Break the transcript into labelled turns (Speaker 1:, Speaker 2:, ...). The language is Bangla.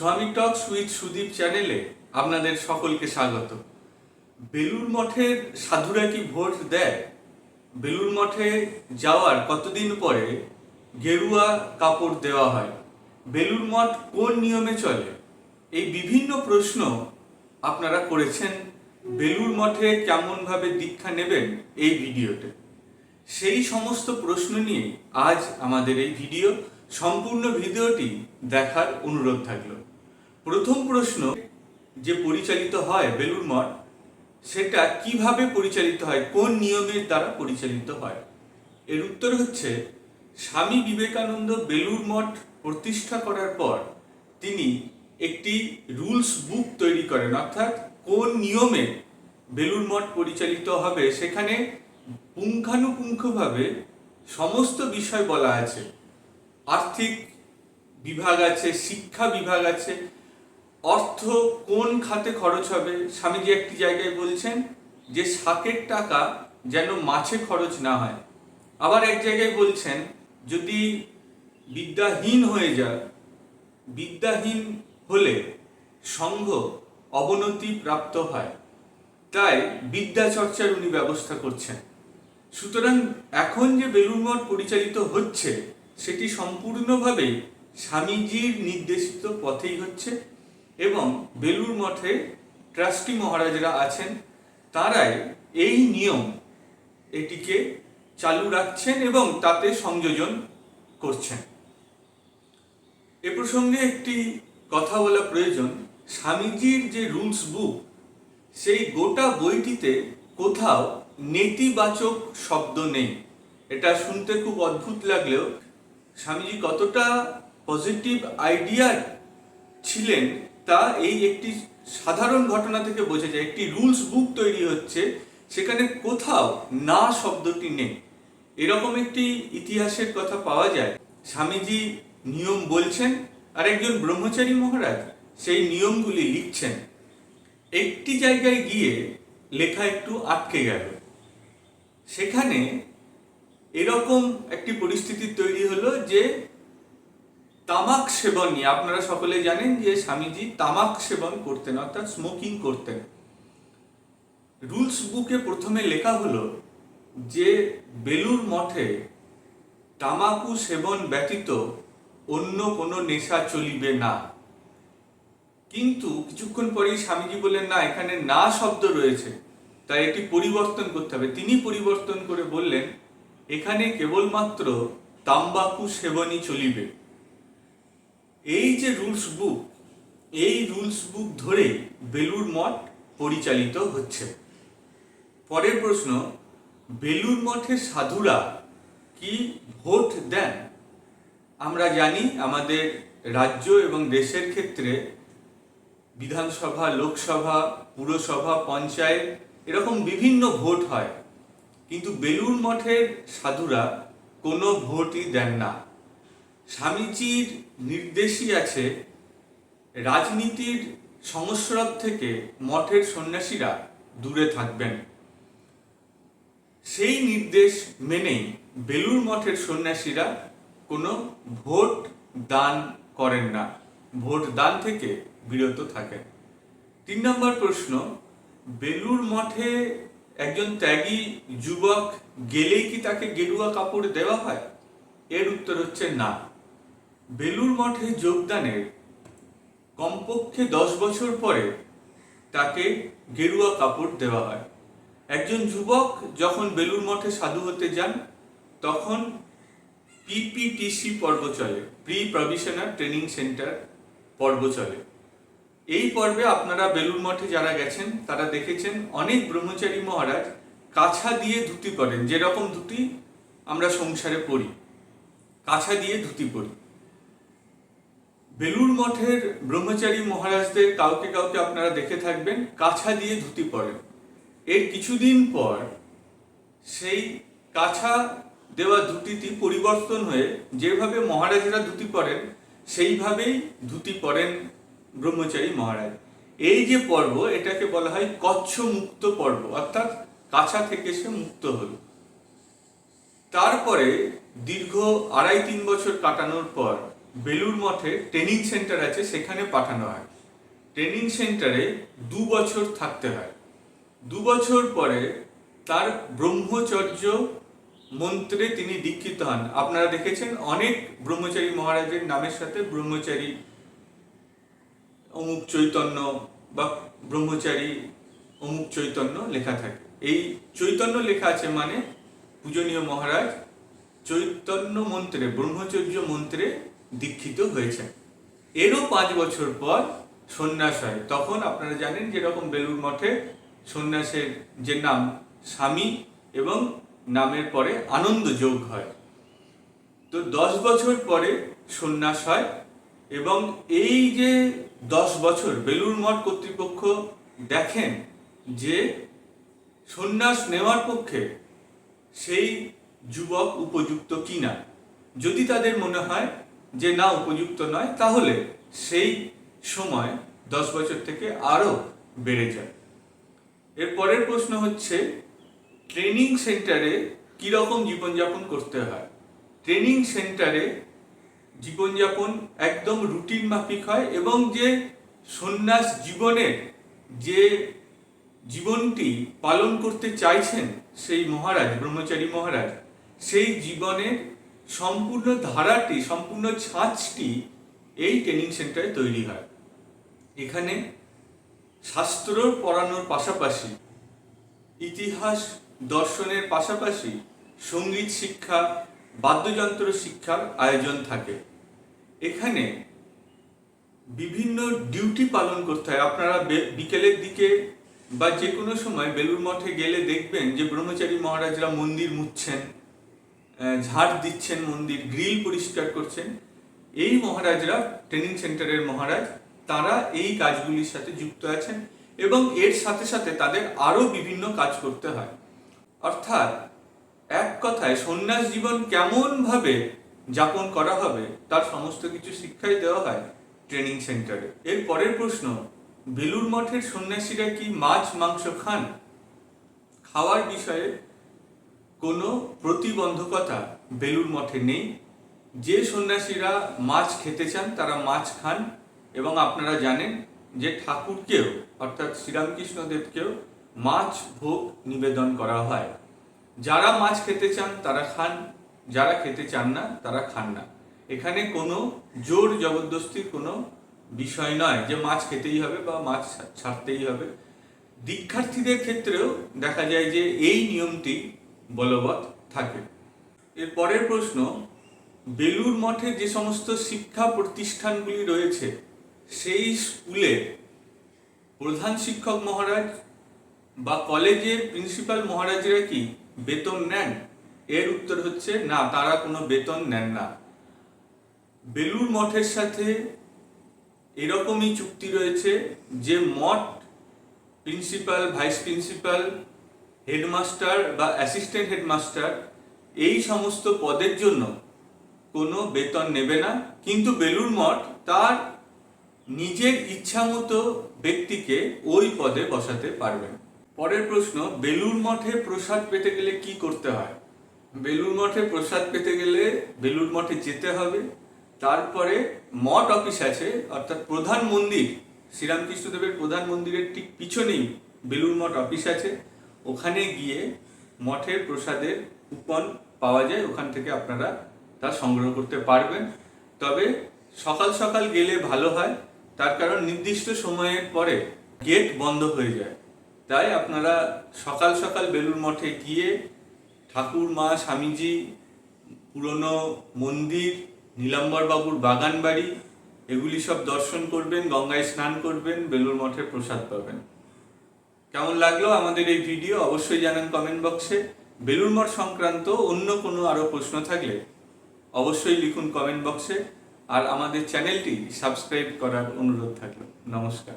Speaker 1: স্বামী টক্স উইথ সুদীপ চ্যানেলে আপনাদের সকলকে স্বাগত। বেলুর মঠের সাধুরা কি ভোট দেয়? বেলুর মঠে যাওয়ার কতদিন পরে গেরুয়া কাপড় দেওয়া হয়? বেলুর মঠ কোন নিয়মে চলে? এই বিভিন্ন প্রশ্ন আপনারা করেছেন। বেলুর মঠে কেমনভাবে দীক্ষা নেবেন এই ভিডিওতে? সেই সমস্ত প্রশ্ন নিয়ে আজ আমাদের এই ভিডিও, সম্পূর্ণ ভিডিওটি দেখার অনুরোধ থাকল। প্রথম প্রশ্ন যে পরিচালিত হয় বেলুর মঠ, সেটা কীভাবে পরিচালিত হয়? কোন নিয়মের দ্বারা পরিচালিত হয়? এর উত্তর হচ্ছে, স্বামী বিবেকানন্দ বেলুর মঠ প্রতিষ্ঠা করার পর তিনি একটি রুলস বুক তৈরি করেন। অর্থাৎ কোন নিয়মে বেলুর মঠ পরিচালিত হবে? সেখানে পুঙ্খানুপুঙ্খভাবে সমস্ত বিষয় বলা আছে। আর্থিক বিভাগ আছে, শিক্ষা বিভাগ আছে অর্থ কোন খাতে খরচ হবে? স্বামীজি একটি জায়গায় বলছেন যে শাকের টাকা যেন মাছে খরচ না হয়। আবার এক জায়গায় বলছেন, যদি বিদ্যাহীন হয়ে যায়, বিদ্যাহীন হলে সংঘ অবনতি প্রাপ্ত হয়। তাই বিদ্যা চর্চার উনি ব্যবস্থা করছেন। সুতরাং এখন যে বেলুর মঠ পরিচালিত হচ্ছে, সেটি সম্পূর্ণভাবে স্বামীজির নির্দেশিত পথেই হচ্ছে। এবং বেলুর মঠে ট্রাস্টি মহারাজরা আছেন, তারাই এই নিয়ম এটিকে চালু রাখছেন এবং তাতে সংযোজন করছেন। এ প্রসঙ্গে একটি কথা বলা প্রয়োজন, স্বামীজির যে রুলস বুক, সেই গোটা বইটিতে কোথাও নেতিবাচক শব্দ নেই। এটা শুনতে খুব অদ্ভুত লাগলেও স্বামীজি কতটা পজিটিভ আইডিয়ার ছিলেন তা এই একটি সাধারণ ঘটনা থেকে বোঝা যায়। একটি রুলস বুক তৈরি হচ্ছে, সেখানে কোথাও না শব্দটি নেই। এরকম একটি ইতিহাসের কথা পাওয়া যায়। স্বামীজি নিয়ম বলছেন আর একজন ব্রহ্মচারী মহারাজ সেই নিয়মগুলি লিখছেন। একটি জায়গায় গিয়ে লেখা একটু আটকে গেল। সেখানে এরকম একটি পরিস্থিতি তৈরি হলো যে তামাক সেবন নিয়ে, আপনারা সকলে জানেন যে স্বামীজি তামাক সেবন করতেন, অর্থাৎ স্মোকিং করতেন। রুলস বুকে প্রথমে লেখা হলো যে বেলুর মঠে তামাকু সেবন ব্যতীত অন্য কোনো নেশা চলিবে না। কিন্তু কিছুক্ষণ পরেই স্বামীজি বললেন, না, এখানে না শব্দ রয়েছে, তাই এটি পরিবর্তন করতে হবে। তিনি পরিবর্তন করে বললেন, এখানে কেবলমাত্র তাম্বাকু সেবনই চলিবে। এই যে রুলস বুক, এই রুলস বুক ধরে বেলুর মঠ পরিচালিত হচ্ছে। পরের প্রশ্ন বেলুর মঠের সাধুরা কি ভোট দেন? আমরা জানি আমাদের রাজ্য এবং দেশের ক্ষেত্রে বিধানসভা, লোকসভা, পুরসভা, পঞ্চায়েত এরকম বিভিন্ন ভোট হয়। কিন্তু বেলুর মঠের সাধুরা কোনো ভোটই দেন না। স্বামীজির নির্দেশই আছে রাজনীতির সংস্রব থেকে মঠের সন্ন্যাসীরা দূরে থাকবেন। সেই নির্দেশ মেনেই বেলুর মঠের সন্ন্যাসীরা কোনো ভোট দান করেন না। ভোট দান থেকে বিরত থাকেন। তিন নম্বর প্রশ্ন বেলুর মঠে একজন ত্যাগী যুবক গেলেই কি তাকে গেরুয়া কাপড় দেওয়া হয়? এর উত্তর হচ্ছে না। বেলুর মঠে যোগদানের কমপক্ষে দশ বছর পরে তাকে গেরুয়া কাপড় দেওয়া হয়। একজন যুবক যখন বেলুর মঠে সাধু হতে যান, তখন পিপিটিসি পর্ব চলে প্রি প্রভিশনার ট্রেনিং সেন্টার পর্ব চলে। এই পর্বে আপনারা বেলুর মঠে যারা গেছেন, তারা দেখেছেন অনেক ব্রহ্মচারী মহারাজ কাছা দিয়ে ধুতি করেন যেরকম ধুতি আমরা সংসারে পরি, কাছা দিয়ে ধুতি পরি। বেলুর মঠের ব্রহ্মচারী মহারাজদের কাউকে কাউকে আপনারা দেখে থাকবেন, কাছা দিয়ে ধুতি পরেন। এর কিছুদিন পর সেই কাছা দেওয়া ধুতিটি পরিবর্তন হয়ে যেভাবে মহারাজরা ধুতি পরেন, সেইভাবেই ধুতি পরেন ব্রহ্মচারী মহারাজ। এই যে পর্ব, এটাকে বলা হয় কচ্ছ মুক্ত পর্ব, অর্থাৎ কাছা থেকে সে মুক্ত হল। তারপরে দীর্ঘ আড়াই তিন বছর কাটানোর পর বেলুর মঠে ট্রেনিং সেন্টার আছে, সেখানে পাঠানো হয়। ট্রেনিং সেন্টারে দু বছর থাকতে হয়। দু বছর পরে তার ব্রহ্মচর্য মন্ত্রে তিনি দীক্ষিত হন। আপনারা দেখেছেন অনেক ব্রহ্মচারী মহারাজের নামের সাথে ব্রহ্মচারী অমুক চৈতন্য বা ব্রহ্মচারী অমুক চৈতন্য লেখা থাকে। এই চৈতন্য লেখা আছে মানে পূজনীয় মহারাজ চৈতন্য মন্ত্রে, ব্রহ্মচর্য মন্ত্রে দীক্ষিত হয়েছেন। এরও পাঁচ বছর পর সন্ন্যাস হয়। তখন আপনারা জানেন যেরকম বেলুর মঠে সন্ন্যাসের যে নাম স্বামী এবং নামের পরে আনন্দ যোগ হয়। তো দশ বছর পরে সন্ন্যাস হয় এবং এই যে দশ বছর বেলুর মঠ কর্তৃপক্ষ দেখেন যে সন্ন্যাস নেওয়ার পক্ষে সেই যুবক উপযুক্ত কিনা, যদি তাদের মনে হয় যে না উপযুক্ত নয়, তাহলে সেই সময় দশ বছর থেকে আরও বেড়ে যায়। এর পরের প্রশ্ন হচ্ছে ট্রেনিং সেন্টারে কীরকম জীবনযাপন করতে হয়? ট্রেনিং সেন্টারে জীবনযাপন একদম রুটিন মাফিক হয় এবং যে সন্ন্যাস জীবনের যে জীবনটি পালন করতে চাইছেন সেই মহারাজ, ব্রহ্মচারী মহারাজ, সেই জীবনের সম্পূর্ণ ধারাটি সম্পূর্ণ ছাঁচটি এই ট্রেনিং সেন্টারে তৈরি হয়। এখানে শাস্ত্র পড়ানোর পাশাপাশি ইতিহাস দর্শনের পাশাপাশি সংগীত শিক্ষা বাদ্যযন্ত্র শিক্ষার আয়োজন থাকে। এখানে বিভিন্ন ডিউটি পালন করতে হয়। আপনারা বিকেলের দিকে বা যে কোনো সময় বেলুর মঠে গেলে দেখবেন যে ব্রহ্মচারী মহারাজরা মন্দির মুছছেন। আহ, ঝাড় দিচ্ছেন মন্দির, গ্রিল পরিষ্কার করছেন। এই মহারাজরা ট্রেনিং সেন্টারের মহারাজ, তারা এই কাজগুলির সাথে যুক্ত আছেন এবং এর সাথে সাথে তাদের আরও বিভিন্ন কাজ করতে হয়। অর্থাৎ, এক কথায়, সন্ন্যাস জীবন কেমন ভাবে যাপন করা হবে, তার সমস্ত কিছু শিক্ষাই দেওয়া হয় ট্রেনিং সেন্টারে এর পরের প্রশ্ন বেলুর মঠের সন্ন্যাসীরা কি মাছ, মাংস খান? খাওয়ার বিষয়ে কোনো প্রতিবন্ধকতা বেলুর মঠে নেই। যে সন্ন্যাসীরা মাছ খেতে চান, তারা মাছ খান এবং আপনারা জানেন যে ঠাকুরকেও, অর্থাৎ শ্রীরামকৃষ্ণদেবকেও মাছ ভোগ নিবেদন করা হয়। যারা মাছ খেতে চান, তারা খান। যারা খেতে চান না, তারা খান না। এখানে কোনো জোর জবরদস্তির কোনো বিষয় নয় যে মাছ খেতেই হবে বা মাছ ছাড়তেই হবে। দীক্ষার্থীদের ক্ষেত্রেও দেখা যায় যে এই নিয়মটি বলবৎ থাকে। এর পরের প্রশ্ন বেলুর মঠে যে সমস্ত শিক্ষা প্রতিষ্ঠানগুলি রয়েছে, সেই স্কুলে প্রধান শিক্ষক মহারাজ বা কলেজের প্রিন্সিপাল মহারাজেরা কি বেতন নেন? এর উত্তর হচ্ছে, না, তারা কোনো বেতন নেন না। বেলুর মঠের সাথে এরকমই চুক্তি রয়েছে যে মঠ প্রিন্সিপাল, ভাইস প্রিন্সিপাল হেডমাস্টার বা অ্যাসিস্ট্যান্ট হেডমাস্টার এই সমস্ত পদের জন্য কোনো বেতন নেবে না। কিন্তু বেলুর মঠ তার নিজের ইচ্ছামতো ব্যক্তিকে ওই পদে বসাতে পারবেন পরের প্রশ্ন বেলুর মঠে প্রসাদ পেতে গেলে কি করতে হয়? বেলুর মঠে প্রসাদ পেতে গেলে বেলুর মঠে যেতে হবে। তারপরে মঠ অফিস আছে, অর্থাৎ প্রধান মন্দির শ্রীরামকৃষ্ণদেবের প্রধান মন্দিরের ঠিক পিছনেই বেলুর মঠ অফিস আছে। ওখানে গিয়ে মঠের প্রসাদের কুপন পাওয়া যায়। ওখান থেকে আপনারা তা সংগ্রহ করতে পারবেন। তবে সকাল সকাল গেলে ভালো হয়। তার কারণ নির্দিষ্ট সময়ের পরে গেট বন্ধ হয়ে যায়। তাই আপনারা সকাল সকাল বেলুর মঠে গিয়ে ঠাকুর, মা, স্বামীজি, পুরনো মন্দির, নীলাম্বর বাবুর বাগান বাড়ি এগুলি সব দর্শন করবেন, গঙ্গায় স্নান করবেন বেলুর মঠের প্রসাদ পাবেন। কেমন লাগল আমাদের এই ভিডিও? অবশ্যই জানান কমেন্ট বক্সে বেলুর মঠ সংক্রান্ত অন্য কোনো আরও প্রশ্ন থাকলে অবশ্যই লিখুন কমেন্ট বক্সে আর আমাদের চ্যানেলটি সাবস্ক্রাইব করার অনুরোধ থাকল। নমস্কার।